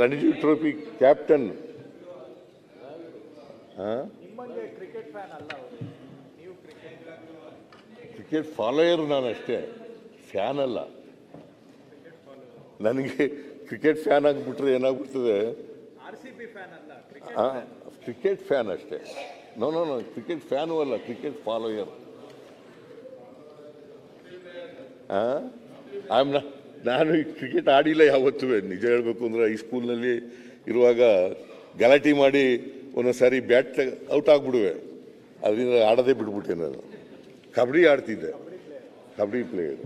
Ranji trophy captain. Cricket follower ನಾನು ಅಷ್ಟೇ fan ಅಲ್ಲ. ನನಗೆ ಕ್ರಿಕೆಟ್ ಫ್ಯಾನ್ ಆಗಿಬಿಟ್ರೆ ಏನಾಗ್ಬಿಡ್ತದೆ? ಆರ್ ಫ್ಯಾನ್ ಅಲ್ಲ ಕ್ರಿಕೆಟ್ ಕ್ರಿಕೆಟ್ ಫ್ಯಾನ್ ಅಷ್ಟೇ. No no no cricket fan ಅಲ್ಲ ಕ್ರಿಕೆಟ್ ಫಾಲೋಯರ್. ಐಮ್ ನಾನು ಕ್ರಿಕೆಟ್ ಆಡಿಲ್ಲ ಯಾವತ್ತೂ ನಿಜ ಹೇಳಬೇಕು ಅಂದರೆ ಸ್ಕೂಲ್ನಲ್ಲಿ ಇರುವಾಗ ಗಲಾಟೆ ಮಾಡಿ ಒಂದೊಂದು ಸಾರಿ ಬ್ಯಾಟ್ ಔಟ್ ಆಗಿಬಿಡುವೆ. ಅದರಿಂದ ಆಡೋದೇ ಬಿಟ್ಬಿಟ್ಟೆ ನಾನು. ಕಬಡ್ಡಿ ಆಡ್ತಿದ್ದೆ. ಕಬಡ್ಡಿ ಪ್ಲೇಯರ್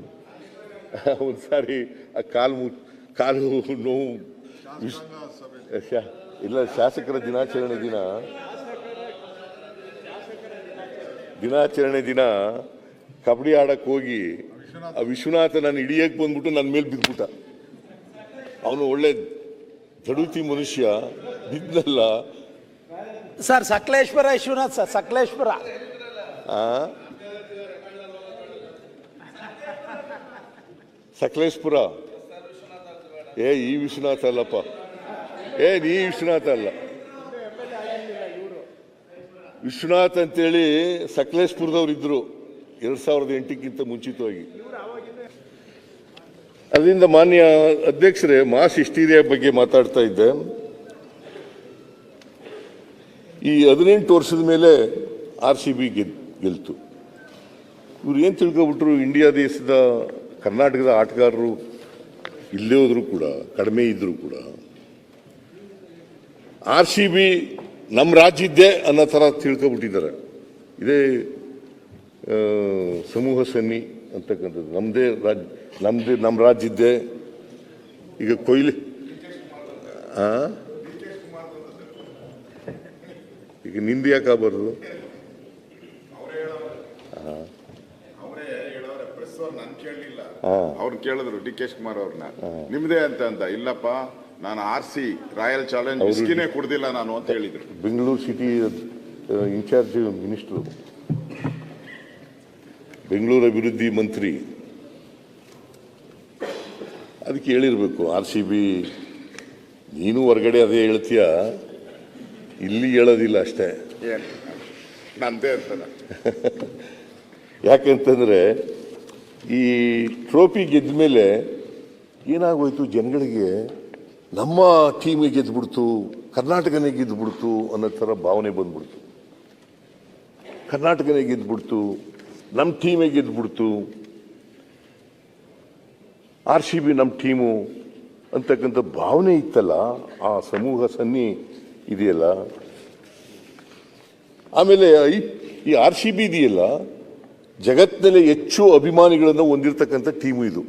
ಒಂದು ಸಾರಿ ಆ ಕಾಲು ಕಾಲು ನೋವು ಇಲ್ಲ, ಶಾಸಕರ ದಿನಾಚರಣೆ ದಿನ. ದಿನಾಚರಣೆ ದಿನ ಕಬಡ್ಡಿ ಆಡಕ್ಕೆ ಹೋಗಿ ಆ ವಿಶ್ವನಾಥ ನಾನು ಹಿಡಿಯಕ್ಕೆ ಬಂದ್ಬಿಟ್ಟು ನನ್ನ ಮೇಲೆ ಬಿದ್ಬಿಟ್ಟ. ಅವನು ಒಳ್ಳೆ ದಡುತಿ ಮನುಷ್ಯ ಬಿದ್ದಲ್ಲ. Sir Sakaleshwara Vishwanath sir Sakaleshwara. ಆ? ಸಕಲೇಶ್ಪುರ? ಏ ಈ ವಿಶ್ವನಾಥ ಅಲ್ಲಪ್ಪ. ಏ ನೀ ವಿಶ್ವನಾಥ ಅಲ್ಲ. ವಿಶ್ವನಾಥ್ ಅಂತೇಳಿ ಸಕಲೇಶ್ಪುರದವ್ರು ಇದ್ರು ಎರಡ್ ಸಾವಿರದ ಎಂಟಕ್ಕಿಂತ ಮುಂಚಿತವಾಗಿ. ಅದರಿಂದ ಮಾನ್ಯ ಅಧ್ಯಕ್ಷರೇ ಮಾಸ್ ಹಿಸ್ಟೀರಿಯಾ ಬಗ್ಗೆ ಮಾತಾಡ್ತಾ ಇದ್ದೆ. ಈ ಹದಿನೆಂಟು ವರ್ಷದ ಮೇಲೆ ಆರ್ ಸಿ ಬಿ ಗೆಲ್ತು. ಇವ್ರು ಏನು ತಿಳ್ಕೊಬಿಟ್ರು? ಇಂಡಿಯಾ ದೇಶದ ಕರ್ನಾಟಕದ ಆಟಗಾರರು ಇಲ್ಲೇ ಹೋದರೂ ಕೂಡ, ಕಡಿಮೆ ಇದ್ದರೂ ಕೂಡ, ಆರ್ ಸಿ ಬಿ ನಮ್ಮ ರಾಜ್ಯದ್ದೇ ಅನ್ನೋ ಥರ ತಿಳ್ಕೊಬಿಟ್ಟಿದ್ದಾರೆ. ಇದೇ ಸಮೂಹ ಸನ್ನಿ ಅಂತಕ್ಕಂಥದ್ದು ನಮ್ಮದೇ ರಾಜ್ ನಮ್ಮದೇ ನಮ್ಮ ರಾಜ್ಯದ್ದೇ. ಈಗ ಕೊಯ್ಲಿ. ಆ? ಈಗ ನಿಂದು ಯಾಕೆ ಆಗ್ಬಾರ್ದು? ಅವರೇ ಕೇಳಿದ್ರು ಡಿ ಕೆ ಶಿವಕುಮಾರ್ ಅವ್ರನ್ನ. ನಿಮ್ದೇ ಅಂತ ಅಂತ. ಇಲ್ಲಪ್ಪ ನಾನು ಆರ್ ಸಿ ರಾಯಲ್ ಚಾಲೆಂಜ್ ವಿಸ್ಕಿನೇ ಕುಡ್ದಿಲ್ಲ ನಾನು ಅಂತ ಹೇಳಿದ್ರು. Bengaluru city in-charge minister. Bengaluru ಅಭಿವೃದ್ಧಿ ಮಂತ್ರಿ. ಅದಕ್ಕೆ ಹೇಳಿರಬೇಕು ಆರ್ ಸಿ ಬಿ ನೀನು ಹೊರಗಡೆ ಅದೇ ಹೇಳ್ತೀಯ? ಇಲ್ಲಿ ಹೇಳೋದಿಲ್ಲ ಅಷ್ಟೇ. ನಂದೇ ಅಂತ ಯಾಕೆಂತಂದ್ರೆ ಈ ಟ್ರೋಫಿ ಗೆದ್ದ ಮೇಲೆ ಏನಾಗೋಯ್ತು? ಜನಗಳಿಗೆ ನಮ್ಮ ಟೀಮಿಗೆ ಗೆದ್ದುಬಿಡ್ತು ಕರ್ನಾಟಕನೇ ಗೆದ್ದುಬಿಡ್ತು ಅನ್ನೋ ಥರ ಭಾವನೆ ಬಂದ್ಬಿಡ್ತು. ಕರ್ನಾಟಕನೇ ಗೆದ್ಬಿಡ್ತು ನಮ್ಮ ಟೀಮೇ ಗೆದ್ಬಿಡ್ತು. ಆರ್ ಸಿ ಬಿ ನಮ್ಮ ಟೀಮು ಅಂತಕ್ಕಂಥ ಭಾವನೆ ಇತ್ತಲ್ಲ, ಆ ಸಮೂಹ ಸನ್ನಿ ಇದೆಯಲ್ಲ? ಆಮೇಲೆ ಈ- ಆರ್ ಸಿ ಬಿ ಇದೆಯಲ್ಲ, ಜಗತ್ತಿನಲ್ಲಿ ಹೆಚ್ಚು ಅಭಿಮಾನಿಗಳನ್ನು ಹೊಂದಿರತಕ್ಕಂಥ ಟೀಮು ಇದು.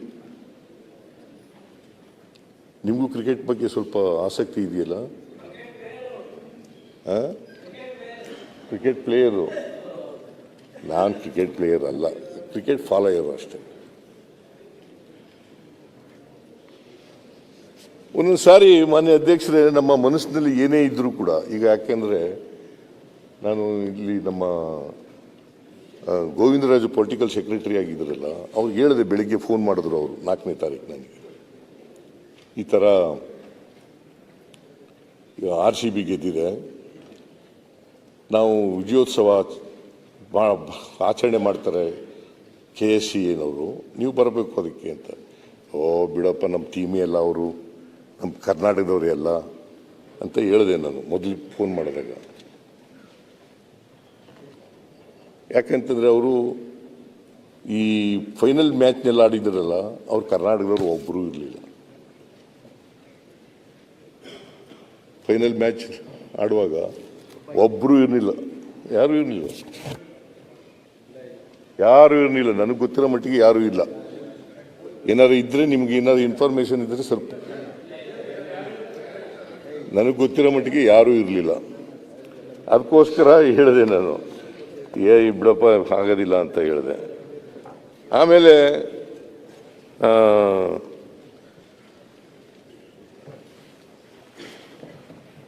ನಿಮಗೂ ಕ್ರಿಕೆಟ್ ಬಗ್ಗೆ ಸ್ವಲ್ಪ ಆಸಕ್ತಿ ಇದೆಯಲ್ಲ? Cricket player. ನಾನು ಕ್ರಿಕೆಟ್ ಪ್ಲೇಯರ್ ಅಲ್ಲ. ಕ್ರಿಕೆಟ್ ಫಾಲೋಯರ್ ಅಷ್ಟೇ. ಒಂದೊಂದು ಸಾರಿ ಮಾನ್ಯ ಅಧ್ಯಕ್ಷರೇ, ನಮ್ಮ ಮನಸ್ಸಿನಲ್ಲಿ ಏನೇ ಇದ್ದರೂ ಕೂಡ, ಈಗ ಯಾಕೆಂದ್ರೆ ನಾನು ಇಲ್ಲಿ ನಮ್ಮ ಗೋವಿಂದರಾಜು ಪೊಲಿಟಿಕಲ್ ಸೆಕ್ರೆಟರಿ ಆಗಿದ್ರಲ್ಲ, ಅವ್ರು ಹೇಳಿದೆ ಬೆಳಿಗ್ಗೆ ಫೋನ್ ಮಾಡಿದ್ರು ಅವರು, ನಾಲ್ಕನೇ ತಾರೀಕು ನನಗೆ. ಈ ಥರ ಆರ್ ಸಿ ಬಿ ಗೆದ್ದಿದೆ. ನಾವು ವಿಜಯೋತ್ಸವ ಭಾಳ ಆಚರಣೆ ಮಾಡ್ತಾರೆ ಕೆ ಎಸ್ ಸಿ ಏನವರು ನೀವು ಬರಬೇಕು ಅದಕ್ಕೆ ಅಂತ. ಓ, ಬಿಡಪ್ಪ, ನಮ್ಮ ಟೀಮೇ ಎಲ್ಲ ಅವರು. ನಮ್ಮ ಕರ್ನಾಟಕದವರು ಎಲ್ಲ ಅಂತ ಹೇಳಿದೆ ನಾನು ಮೊದಲು ಫೋನ್ ಮಾಡಿದಾಗ. ಯಾಕೆಂತಂದರೆ ಅವರು ಈ ಫೈನಲ್ ಮ್ಯಾಚ್ನೆಲ್ಲ ಆಡಿದ್ರಲ್ಲ, ಅವ್ರು ಕರ್ನಾಟಕದವರು ಒಬ್ಬರೂ ಇರಲಿಲ್ಲ. ಫೈನಲ್ ಮ್ಯಾಚ್ ಆಡುವಾಗ ಒಬ್ಬರೂ ಇರಲಿಲ್ಲ. ಯಾರೂ ಇರಲಿಲ್ಲ. ಯಾರು ಇರಲಿಲ್ಲ. ನನಗೆ ಗೊತ್ತಿರೋ ಮಟ್ಟಿಗೆ ಯಾರೂ ಇಲ್ಲ. ಏನಾದ್ರು ಇದ್ರೆ ನಿಮ್ಗೆ ಏನಾದ್ರು ಇನ್ಫಾರ್ಮೇಶನ್ ಇದ್ರೆ ಸ್ವಲ್ಪ ನನಗೆ ಗೊತ್ತಿರೋ ಮಟ್ಟಿಗೆ ಯಾರೂ ಇರಲಿಲ್ಲ. ಅದಕ್ಕೋಸ್ಕರ ಹೇಳಿದೆ ನಾನು. ಏ ಬಿಡಪ್ಪ ಆಗೋದಿಲ್ಲ ಅಂತ ಹೇಳಿದೆ. ಆಮೇಲೆ